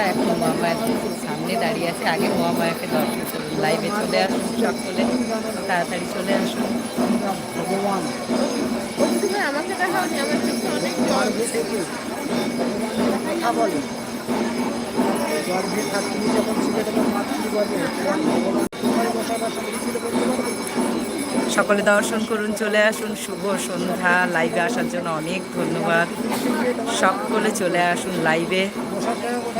অবস্থা এখন মহামায়ার সামনে দাঁড়িয়ে আছে, আগে মহামায়াকে দর্শন করুন। লাইভে চলে আসুন সকলে তাড়াতাড়ি চলে আসুন। ভগবান সকলে দর্শন করুন, চলে আসুন। শুভ সন্ধ্যা। লাইভে আসার জন্য অনেক ধন্যবাদ। সকলে চলে আসুন লাইভে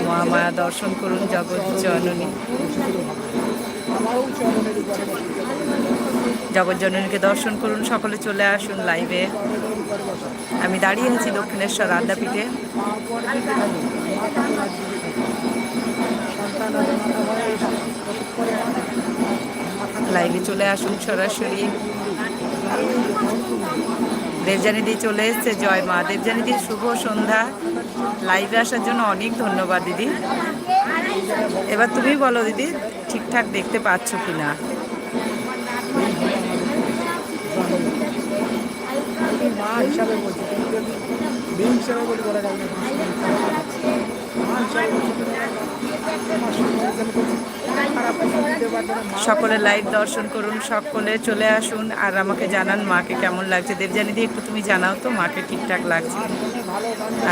মহামায়া দর্শন করুন জগৎ জননী। জগৎ জননীকে দর্শন করুন, সকলে চলে আসুন লাইভে আমি দাঁড়িয়ে আছি দক্ষিণেশ্বর আদ্যাপীঠে লাইভে চলে আসুন সরাসরি। দেবজানিদি চলে এসছে। জয় মা। দেবজানিদি শুভ সন্ধ্যা। লাইভে আসার জন্য অনেক ধন্যবাদ, দিদি। এবার তুমি বলো, দিদি, ঠিকঠাক দেখতে পাচ্ছ কি না। হিসাবে সকলে লাইভ দর্শন করুন, সকলে চলে আসুন আর আমাকে জানান মাকে কেমন লাগছে। দেবজানিদি একটু তুমি জানাও তো মাকে ঠিকঠাক লাগছে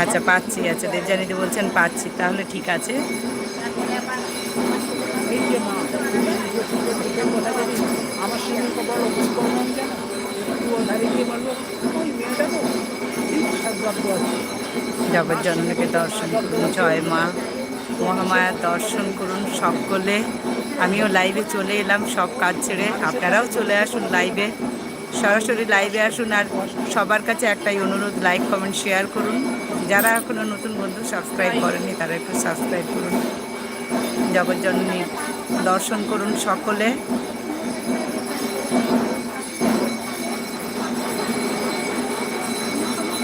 আচ্ছা পাচ্ছি আচ্ছা দেবজানিদি বলছেন পাচ্ছি, তাহলে ঠিক আছে। জগৎ জননীকে দর্শন করুন, জয় মা। মহামায়ার দর্শন করুন সকলে। আমিও লাইভে চলে এলাম সব কাজ ছেড়ে। আপনারাও চলে আসুন লাইভে সরাসরি লাইভে আসুন আর সবার কাছে একটাই অনুরোধ লাইক কমেন্ট শেয়ার করুন। যারা এখনও নতুন বন্ধু সাবস্ক্রাইব করেননি, তারা একটু সাবস্ক্রাইব করুন। জগৎ জননীর দর্শন করুন সকলে।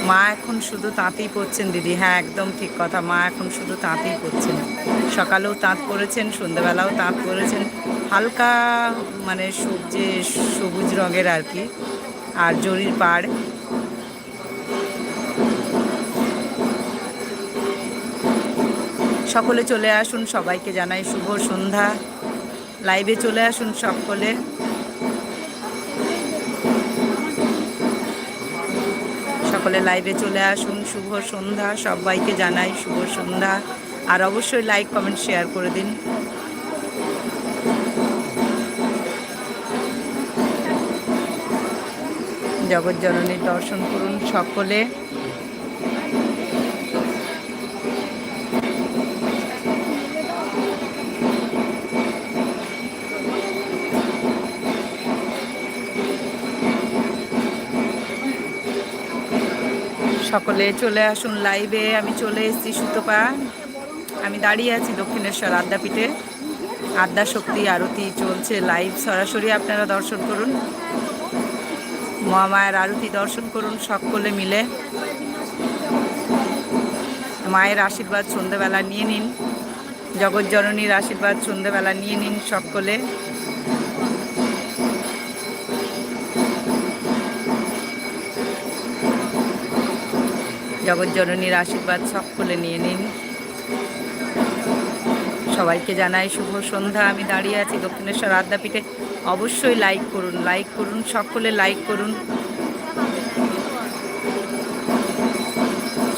মা এখন শুধু তাঁতেই পড়ছেন দিদি। হ্যাঁ একদম ঠিক কথা। মা এখন শুধু তাঁতই পরছেন। সকালেও তাঁত পরেছেন, সন্ধ্যেবেলাও তাঁত পরেছেন। হালকা মানে সবজি, সবুজ রঙের আর কি। আর জরির পাড়। সকলে চলে আসুন, সবাইকে জানাই শুভ সন্ধ্যা। লাইভে চলে আসুন সকলে। সকলে লাইভে চলে আসুন। শুভ সন্ধ্যা, সবাইকে জানাই শুভ সন্ধ্যা। আর অবশ্যই লাইক কমেন্ট শেয়ার করে দিন। জগৎ জননীর দর্শন করুন সকলে। সকলে চলে আসুন লাইভে আমি চলে এসেছি সুতপা। আমি দাঁড়িয়ে আছি দক্ষিণেশ্বর আদ্যাপীঠে। আদ্যা শক্তি আরতি চলছে লাইভ সরাসরি আপনারা দর্শন করুন। মহামায়ের আরতি দর্শন করুন সকলে মিলে। মায়ের আশীর্বাদ সন্ধেবেলা নিয়ে নিন। জগৎ জননীর আশীর্বাদ সন্ধেবেলা নিয়ে নিন সকলে। জগৎ জননীর আশীর্বাদ সকলে নিয়ে নিন। সবাইকে জানাই শুভ সন্ধ্যা। আমি দাঁড়িয়ে আছি দক্ষিণেশ্বর আদ্যাপীঠে। অবশ্যই লাইক করুন লাইক করুন সকলে লাইক করুন।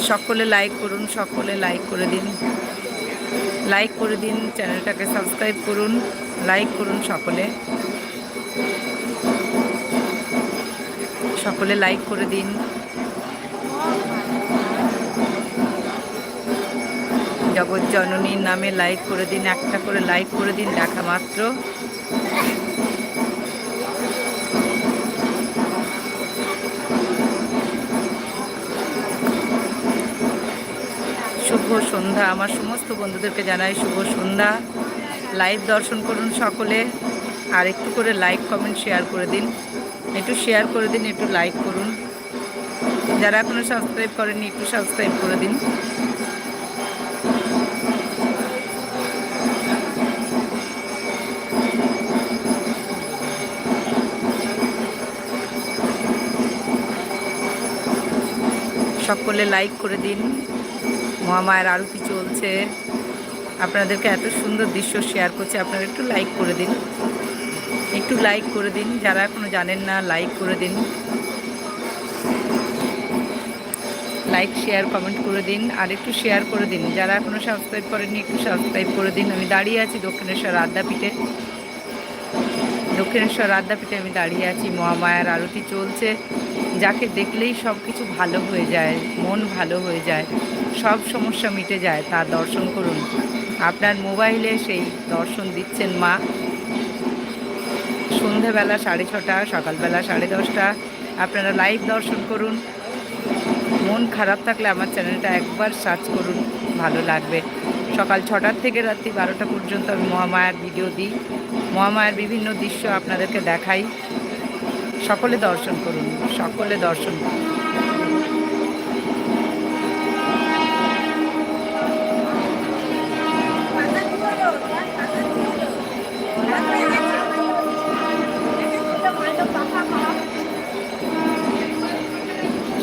সকলে লাইক করুন সকলে লাইক করে দিন। লাইক করে দিন, চ্যানেলটাকে সাবস্ক্রাইব করুন লাইক করুন সকলে। সকলে লাইক করে দিন। জগৎ জননীর নামে লাইক করে দিন, একটা করে লাইক করে দিন, দেখা মাত্র। শুভ সন্ধ্যা। আমার সমস্ত বন্ধুদেরকে জানাই শুভ সন্ধ্যা। লাইভ দর্শন করুন সকলে। আর একটু করে লাইক কমেন্ট শেয়ার করে দিন। একটু শেয়ার করে দিন, একটু লাইক করুন। যারা এখনও সাবস্ক্রাইব করেননি, একটু সাবস্ক্রাইব করে দিন। সকলে লাইক করে দিন। মহামায়ের আরতি চলছে? আপনাদেরকে এত সুন্দর দৃশ্য শেয়ার করছে, আপনারা একটু লাইক করে দিন। একটু লাইক করে দিন, যারা এখনও জানেন না লাইক করে দিন। লাইক শেয়ার কমেন্ট করে দিন, আর একটু শেয়ার করে দিন। যারা এখনও সাবস্ক্রাইব করেননি, একটু সাবস্ক্রাইব করে দিন। আমি দাঁড়িয়ে আছি দক্ষিণেশ্বর আদ্যাপীঠে দক্ষিণেশ্বর আদ্যাপীঠে আমি দাঁড়িয়ে আছি, মহামায়ার আরতি চলছে। যাকে দেখলেই সব কিছু ভালো হয়ে যায়, মন ভালো হয়ে যায়, সব সমস্যা মিটে যায় তার দর্শন করুন। আপনার মোবাইলে সেই দর্শন দিচ্ছেন মা। সন্ধেবেলা সাড়ে ছটা, সকালবেলা সাড়ে দশটা, আপনারা লাইভ দর্শন করুন। মন খারাপ থাকলে আমার চ্যানেলটা একবার সার্চ করুন, ভালো লাগবে। সকাল ছটার থেকে রাত্রি বারোটা পর্যন্ত আমি মহামায়ার ভিডিও দিই। মহামায়ার বিভিন্ন দৃশ্য আপনাদেরকে দেখাই। সকলে দর্শন করুন, সকলে দর্শন করুন।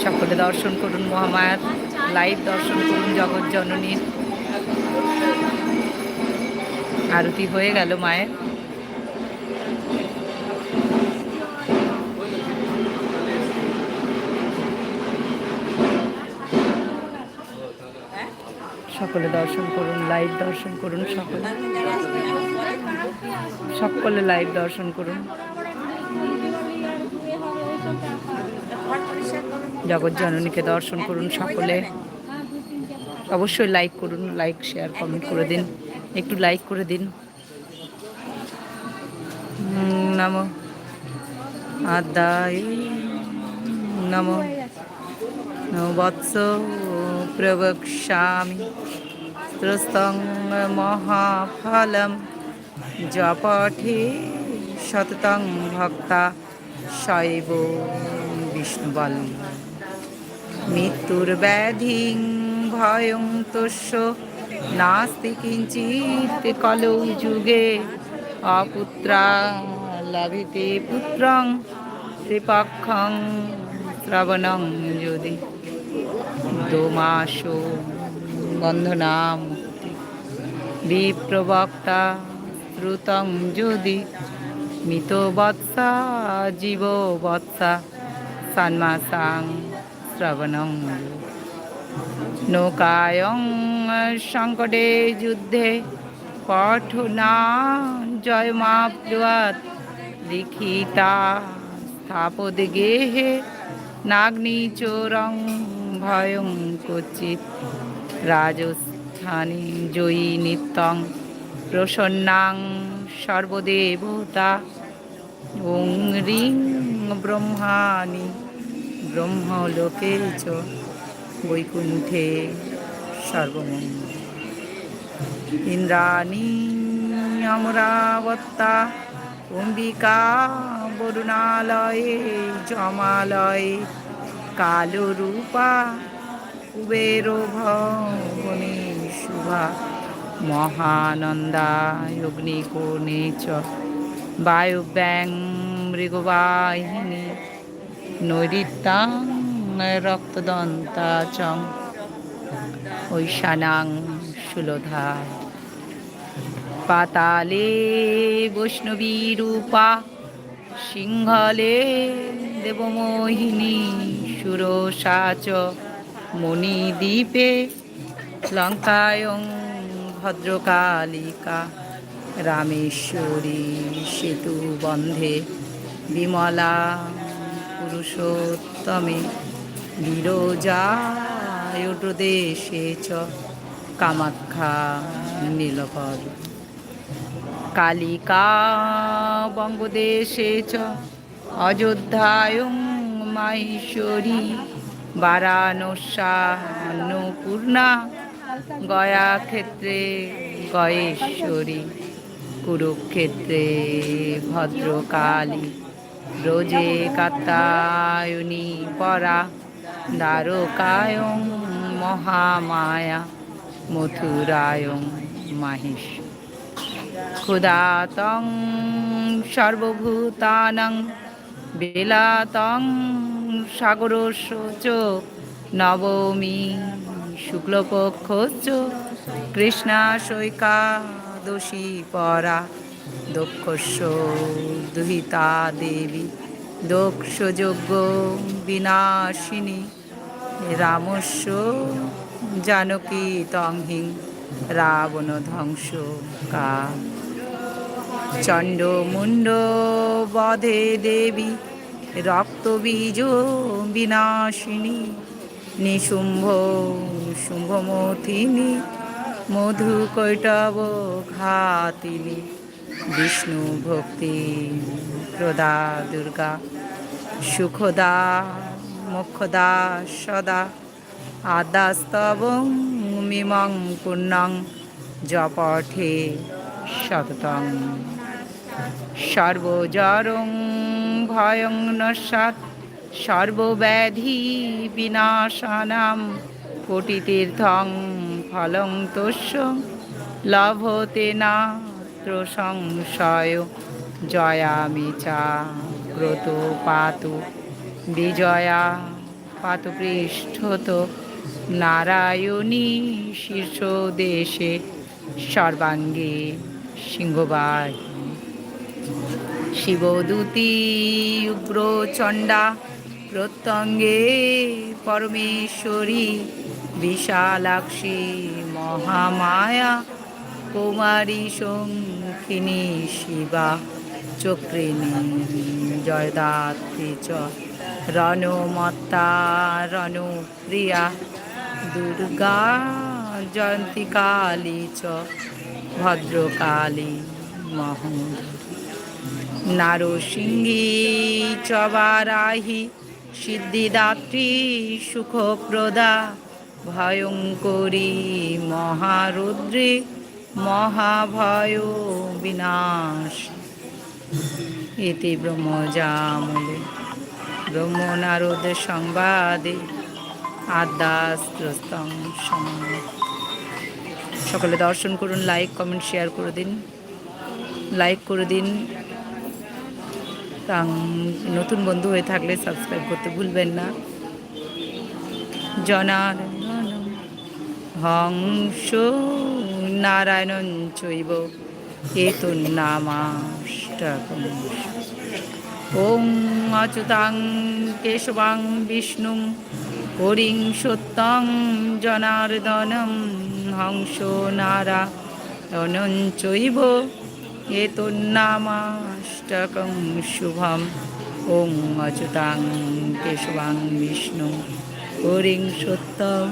সকলে দর্শন করুন মহামায়ার, লাইভ দর্শন করুন জগৎ জননীর। আরতি হয়ে গেল মায়ের। সকলে দর্শন করুন, লাইভ দর্শন করুন সকলে। সকলে লাইভ দর্শন করুন। জগৎ জননীকে দর্শন করুন সকলে। অবশ্যই লাইক করুন লাইক শেয়ার কমেন্ট করে দিন। একটু লাইক করে দিন। নমো। আদায়। নমো। নমো বৎস প্রবক্ষ্যামি। ত্রস্তং মহাফলম। জপঠে সততং ভক্তা শৈব বিষ্ণুবল। মৃত্যুর ব্যাধিং ভয়ং তস্য নাস্তি কিঞ্চিত কলৌ যুগে অপুত্রা লভিতে পুত্রং ত্রিপক্ষং শ্রবণং যদি দোমাস বন্ধনা মুক্তি বিপ্রবক্তা শ্রুতং যদি মিত বৎসা জীব বৎসা সন্মাসাং শ্রবণং নৌকায়ং সংকটে যুদ্ধে পঠনা জয়মাপ্লুয়াত লিখিতা স্থাপদ গেহে নাগ্নিচোরং ভয়ং ক্বচিত রাজস্থানে জয়ী নিত্যং প্রসন্নাং সর্বদেবতা, ওং রিং ব্রহ্মাণি ব্রহ্মলোকে চ বৈকুণ্ঠে সর্বমঙ্গল ইন্দ্রাণী অমরাবত্তা, অম্বিকা বরুণালয়ে জমালয়ে, কালরূপা কুবের ভবনে শুভা মহানন্দায় অগ্নিকোণে চ, বায়ুব্যাং মৃগবাহিনী নৈরিত্যাং রক্তদন্তা চং ঐশানাং সুলধা। পাতালে বৈষ্ণবী রূপা, সিংহলে দেবমোহিনী, সুরসাচ মণিদ্বীপে, লঙ্কায়ং ভদ্রকালিকা, রামেশ্বরী সেতু বন্ধে, বিমলা পুরুষোত্তমে বিরজায়ুদেশে চ, কামাখ্যা নীলপদ। কালিকা বঙ্গদেশে চ অযোধ্যায়ং মাহেশ্বরী বারাণস্যান্নপূর্ণা গয়া ক্ষেত্রে গয়েশ্বরী, কুরুক্ষেত্রে ভদ্রকালী রোজে কাত্তায়নী পরা। দ্বারকায়ং মহামায়া মথুরায়ং মাহেশ ক্ষুধাতং সর্বভূতানং বেলাতং সাগরস্য চ নবমী শুক্লপক্ষ কৃষ্ণা সৈকা দোষী পরা দক্ষস্য দুহিতা দেবী। দক্ষযজ্ঞ বিনাশিনী রামস্য জানকী তংহিং রাবণ ধ্বংস কা। চণ্ড মুণ্ড বধে দেবী, রক্তবীজ বিনাশিনী, নিশুম্ভ শুম্ভমথিনী মধু কৈটব ঘাতিনী। বিষ্ণু ভক্তি প্রদা দুর্গা সুখদা মুখদা সদা আদাস্তব মিমং পুণ্যং জপঠে সততং সর্বজরং ভয়ং নস্যাৎ সর্বব্যাধি বিনাশানাম কোটিতীর্থং ফলং তস্য লভতে নাত্র সংশয় জয়ামি চা ব্রত পাতু, বিজয়া পাতু পৃষ্ঠত। নারায়ণী শীর্ষ দেশে সর্বাঙ্গে সিংহবাহী। শিবদূতি উগ্র চণ্ডা প্রত্যঙ্গে পরমেশ্বরী, বিশালাক্ষী মহামায়া, কুমারী শঙ্খিনী শিবা, চক্রিণী, জয়দাত্রী চ রণমত্তা রণপ্রিয়া, দুর্গা জয়ন্তী কালী চ, ভদ্রকালী মহোদরী নারসিংহী চবারাহি সিদ্ধিদাত্রী, সুখপ্রদা, ভয়ঙ্করী, মহারুদ্রে মহাভয় বিনাশ। এতে ব্রহ্মজামলে। ব্রহ্মনারদ সংবাদে আদাস্ত্রস্তং সময় সকলে দর্শন করুন লাইক কমেন্ট শেয়ার করে দিন। লাইক করে দিন। নতুন বন্ধু হয়ে থাকলে সাবস্ক্রাইব করতে ভুলবেন না। জনার্দন হংস। নারায়ণন চৈব এতন্নামাষ্টকম ওং অচ্যুতাং কেশবাং বিষ্ণুং হরিং সত্যং জনার্দনম হংস নারায়ণন চৈব এতন্নামাষ্টকং শুভম। ওং অচ্যুতাং কেশবাং বিষ্ণু হরিং সত্যম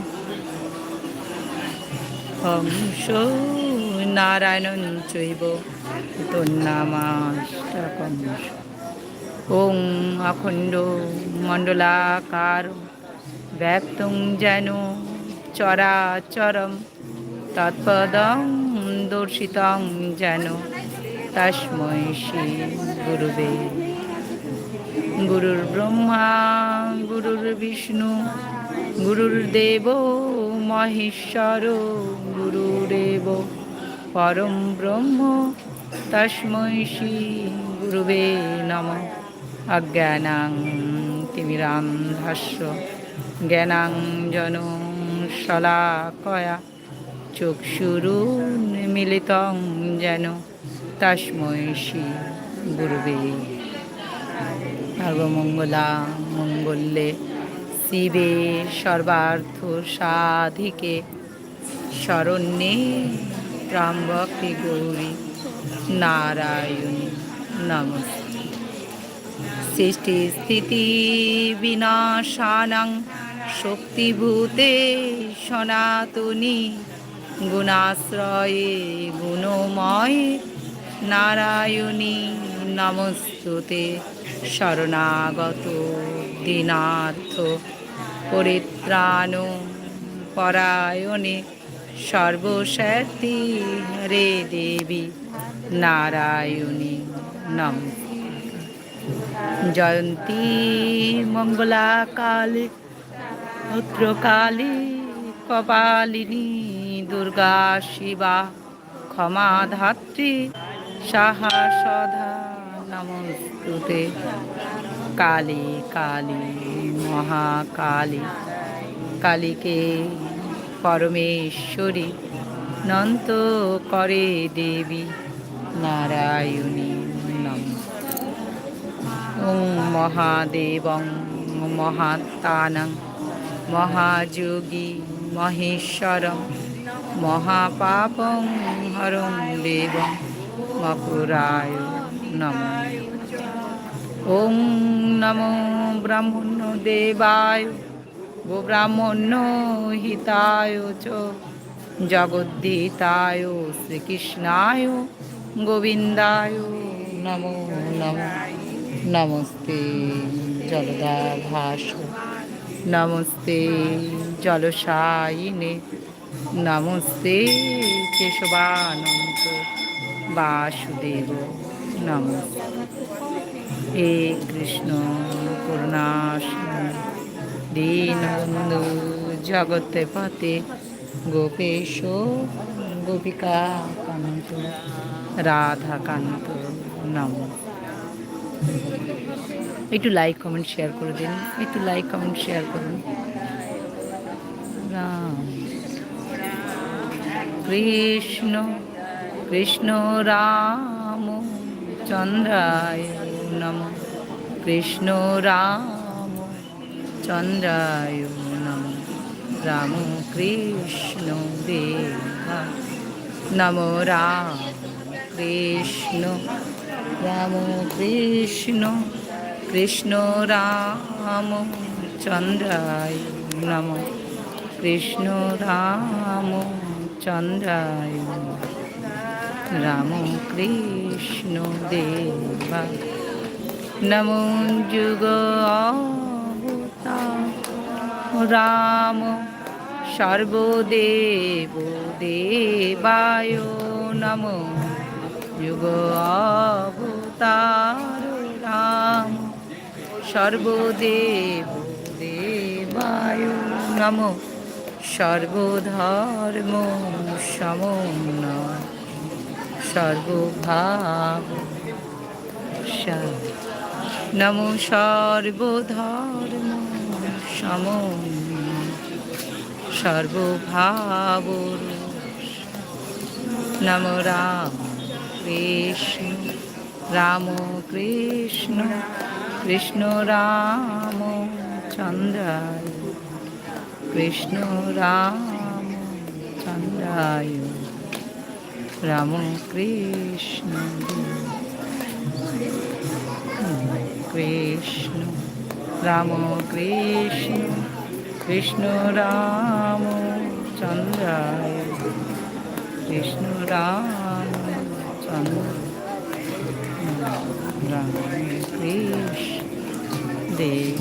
হংস নারায়ণন চৈব তন্নামাষ্টকম ওং অখণ্ড মণ্ডলাকার ব্যক্তং যেন চরাচরম তৎপদং দর্শিতং যেন তস্মৈ শ্রী গুরুবে। গুরুর ব্রহ্মা, গুরুর বিষ্ণু গুরুর্দেব মহেশ্বর গুরুরেব পরম ব্রহ্ম তস্মৈ শ্রী গুরুবে নম অজ্ঞানাং তিমিরাম ধাস্য জ্ঞানাং জন শলাকয়া চক্ষুরুন্মিলিতং যেন তস্মৈ শ্রী গুরুবে সর্বমঙ্গলা মঙ্গলে শিবে সর্বার্থ সাধিকে শরণ্যে ত্রাম্বকে গৌরী নারায়ণী নমস্তে সৃষ্টি স্থিতি বিনাশানাং শক্তিভূতে সনাতনী গুণাশ্রয়ে গুণময়ে নারায়ণী নমস্তুতে শরণাগত দীনার্থ পরিত্রাণ পরায়ণে সর্বস্বার্থী হরে দেবী নারায়ণী নম। জয়ন্তী মঙ্গলা কালী ভদ্রকালী, কপালিনী, দুর্গা শিবা ক্ষমা ধাত্রী সাহা সধা নমস্তুতে। কালী কালী, মহাকালী, কালীকে পরমেশ্বরী নন্ত করে দেবী নারায়ণী নম। ওং মহাদেবং মহাত্মানং মহাযোগী মহেশ্বরম মহাপাপং হরং দেবং মকুরায় নমঃ। ওং নমো ব্রাহ্মণ দেবায় গো ব্রাহ্মণ্য হিতায় চ জগদ্দিতায় শ্রীকৃষ্ণায় গোবিন্দায় নমো নমো। নমস্তে জলদা ভাস নমস্তে জলসায়িনে, নমস্তে কেশবানন্ত বাসুদেব, নমস্তে। হে কৃষ্ণ করুণাসন দীনবন্ধু জগতে পতে গোপেশ গোপিকা কান্ত, রাধা কান্ত নম। একটু লাইক কমেন্ট শেয়ার করে দিন। একটু লাইক কমেন্ট শেয়ার করুন। রাম। কৃষ্ণ কৃষ্ণ রাম, চন্দ্রায় নম। কৃষ্ণ রাম। চন্দ্রায় নম রাম কৃষ্ণ দেবা নম রাম কৃষ্ণ রাম কৃষ্ণ কৃষ্ণ রাম চন্দ্রায় নম কৃষ্ণ রাম চন্দ্রায় রাম কৃষ্ণ দেবা নমো যুগ রাম সর্বদেব দেবায় নম যুগ অবতার রাম সর্বদেব দেবায় নম সর্বধর্ম সমন্বয় সর্বভাব নমো সর্বধর্ম সম সর্বভাব নম রাম কৃষ্ণ রাম কৃষ্ণ কৃষ্ণ রাম চন্দ্রায়, কৃষ্ণ রাম চন্দ্রায়, রাম কৃষ্ণ কৃষ্ণ। রাম কৃষ্ণ কৃষ্ণ রাম চন্দ্রায়, কৃষ্ণ রাম চন্দ্র রাম কৃষ্ণ দেব।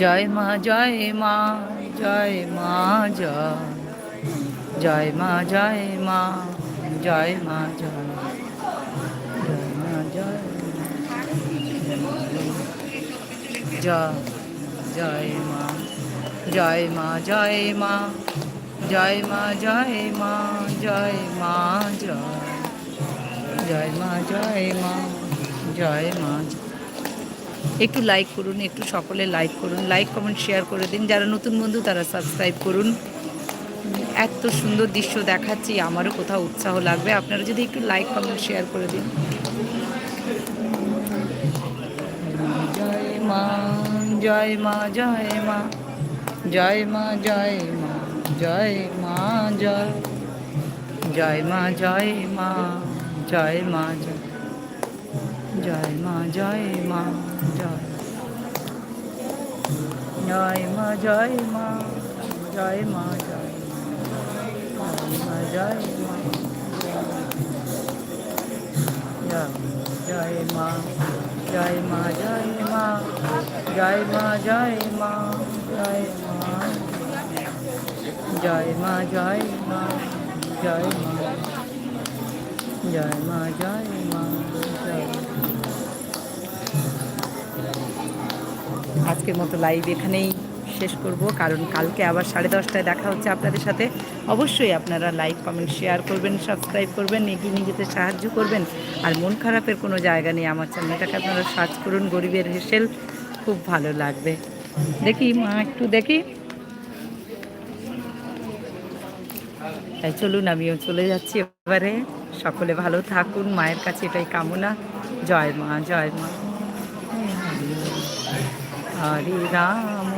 জয় মা জয় মা জয় মা, জয় জয় মা জয় মা জয় মা জয় জয় মা জয় জয় মা জয় মা জয় মা জয় মা জয় মা জয় মা জয় জয় মা জয় মা জয় মা একটু লাইক করুন একটু সকলে লাইক করুন লাইক কমেন্ট শেয়ার করে দিন যারা নতুন বন্ধু তারা সাবস্ক্রাইব করুন এত সুন্দর দৃশ্য দেখাচ্ছি আমারও কোথাও উৎসাহ লাগবে আপনারা যদি একটু লাইক কমেন্ট শেয়ার করে দিন জয় মা জয় মা জয় মা জয় মা জয় মা জয় মা জয় জয় মা জয় মা জয় মা জয় জয় মা জয় মা জয় জয় মা জয় মা জয় মা জয় জয় জয় মা জয় মা জয় মা জয় মা জয় মা জয় মা জয় মা জয় মা জয় মা জয় মা জয় মা আজকের মতো লাইভ এখানেই শেষ করব, কারণ কালকে আবার সাড়ে দশটায় দেখা হচ্ছে আপনাদের সাথে। অবশ্যই আপনারা লাইক, কমেন্ট, শেয়ার করবেন, সাবস্ক্রাইব করবেন, এগিয়ে নিয়ে যেতে সাহায্য করবেন। আর মন খারাপের কোনো জায়গা নেই আমার চ্যানেলটাকে আপনারা সার্চ করুন, গরিবের হেসেল। খুব ভালো লাগবে। দেখি, মা, একটু দেখি। তাই চলুন, আমিও চলে যাচ্ছি এবারে। সকলে ভালো থাকুন, মায়ের কাছে এটাই কামনা। জয় মা জয় মা। হরে রাম।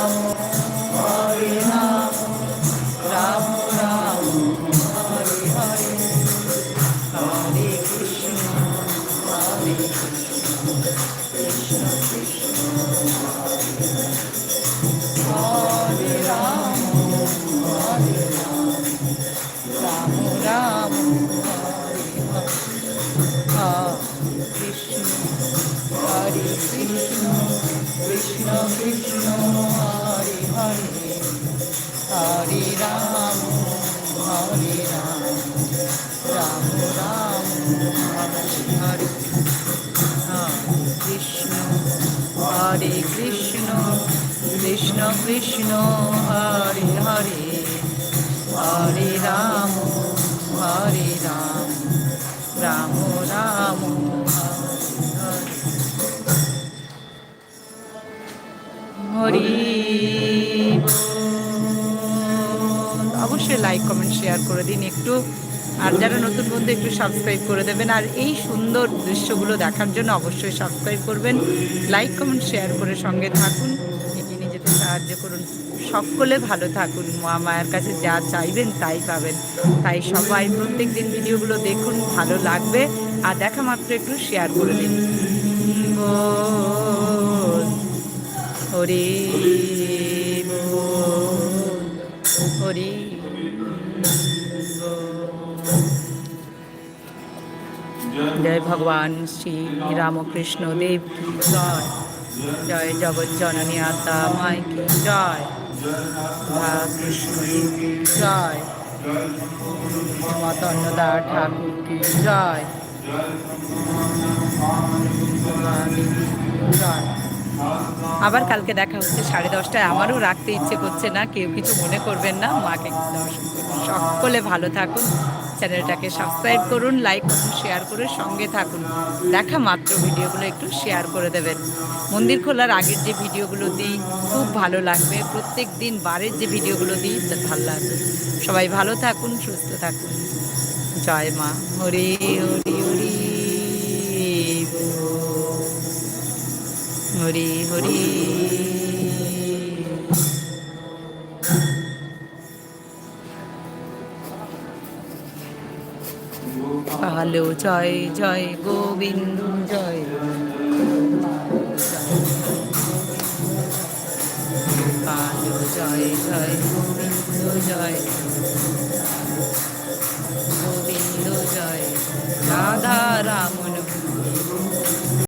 কৃষ্ণ হরে হরে হরে রাম হরে রাম রাম রাম হরে। অবশ্যই লাইক কমেন্ট শেয়ার করে দিন একটু। আর যারা নতুন বন্ধু, একটু সাবস্ক্রাইব করে দেবেন। আর এই সুন্দর দৃশ্যগুলো দেখার জন্য অবশ্যই সাবস্ক্রাইব করবেন। লাইক কমেন্ট শেয়ার করে সঙ্গে থাকুন। সাহায্য করুন। সকলে ভালো থাকুন। মা মায়ের কাছে যা চাইবেন তাই পাবেন। তাই সবাই প্রত্যেক দিন ভিডিওগুলো দেখুন, ভালো লাগবে। আর দেখা মাত্র একটু শেয়ার করে দিন। হরি হরি জয় ভগবান শ্রী রামকৃষ্ণ দেব। জয়। জয় জগৎ জননী আতা, মাই কি জয়? জয়? মাতা অন্নদা ঠাকুর জয় জয়? আবার কালকে দেখা হচ্ছে সাড়ে দশটায়। আমারও রাখতে ইচ্ছে করছে না, কেউ কিছু মনে করবেন না। মাকে সকলে ভালো থাকুন। চ্যানেলটাকে সাবস্ক্রাইব করুন লাইক করুন শেয়ার করে সঙ্গে থাকুন। দেখা মাত্র ভিডিওগুলো একটু শেয়ার করে দেবেন। মন্দির খোলার আগের যে ভিডিওগুলো দিই, খুব ভালো লাগবে। প্রত্যেক দিন বারের যে ভিডিওগুলো দিই ভালো লাগবে। সবাই ভালো থাকুন, সুস্থ থাকুন। জয় মা। হরি হরি হরি। হরি হরি। কালো জয় জয় গোবিন্দ জয়। ভালো জয় জয় গোবিন্দ জয়। গোবিন্দ জয়। রাধা